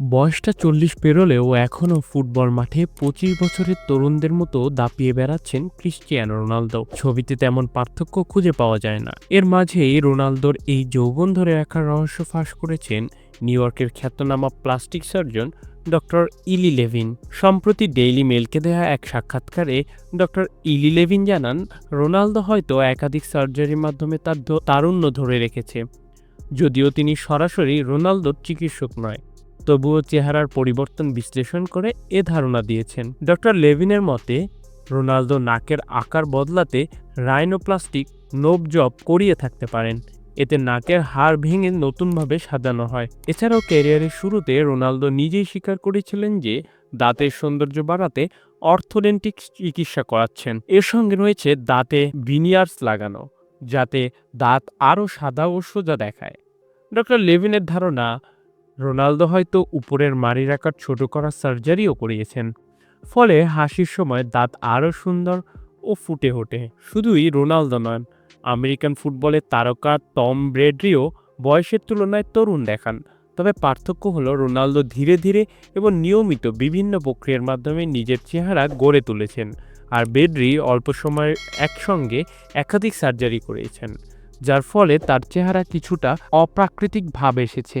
বয়সটা চল্লিশ পেরোলেও এখনও ফুটবল মাঠে পঁচিশ বছরের তরুণদের মতো দাপিয়ে বেড়াচ্ছেন ক্রিশ্চিয়ানো রোনালদো। ছবিতে তেমন পার্থক্য খুঁজে পাওয়া যায় না। এর মাঝেই রোনালদোর এই যৌবন ধরে রাখার রহস্য ফাঁস করেছেন নিউ ইয়র্কের খ্যাতনামা plastic surgeon doctor Eli Levin. সম্প্রতি ডেইলি মেলকে দেয়া এক সাক্ষাৎকারে ডক্টর ইলি লেভিন জানান, রোনালদো হয়তো একাধিক সার্জারির মাধ্যমে তার তারুণ্য ধরে রেখেছে, যদিও তিনি সরাসরি রোনালদোর চিকিৎসক নয়। তবুও চেহারার পরিবর্তন বিশ্লেষণ করে এ ধারণা দিয়েছেন। ডক্টর লেভিনের মতে, রোনালদো নাকের আকার বদলাতে রাইনোপ্লাস্টিক নোব জব করিয়ে থাকতে পারেন। এতে নাকের হাড় ভেঙে নতুনভাবে সাজানো হয়। এছাড়াও ক্যারিয়ারের শুরুতে রোনালদো নিজেই স্বীকার করেছিলেন যে, দাঁতের সৌন্দর্য বাড়াতে অর্থোডেন্টিক চিকিৎসা করাচ্ছেন। এর সঙ্গে রয়েছে দাঁতে ভিনিয়ার্স লাগানো, যাতে দাঁত আরও সাদা ও সোজা দেখায়। ডক্টর লেভিনের ধারণা রোনালদো হয়তো উপরের মাড়ির আকার ছোট করার সার্জারিও করিয়েছেন। ফলে হাসির সময় দাঁত আরও সুন্দর ও ফুটে ওঠে। শুধুই রোনালদো নয় আমেরিকান ফুটবলের তারকা টম ব্রেডরিও বয়সের তুলনায় তরুণ দেখান। তবে পার্থক্য হলো রোনালদো ধীরে ধীরে এবং নিয়মিত বিভিন্ন প্রক্রিয়ার মাধ্যমে নিজের চেহারা গড়ে তুলেছেন। আর বেডরি অল্প সময়ের একসঙ্গে একাধিক সার্জারি করিয়েছেন, যার ফলে তার চেহারা কিছুটা অপ্রাকৃতিক ভাব এসেছে।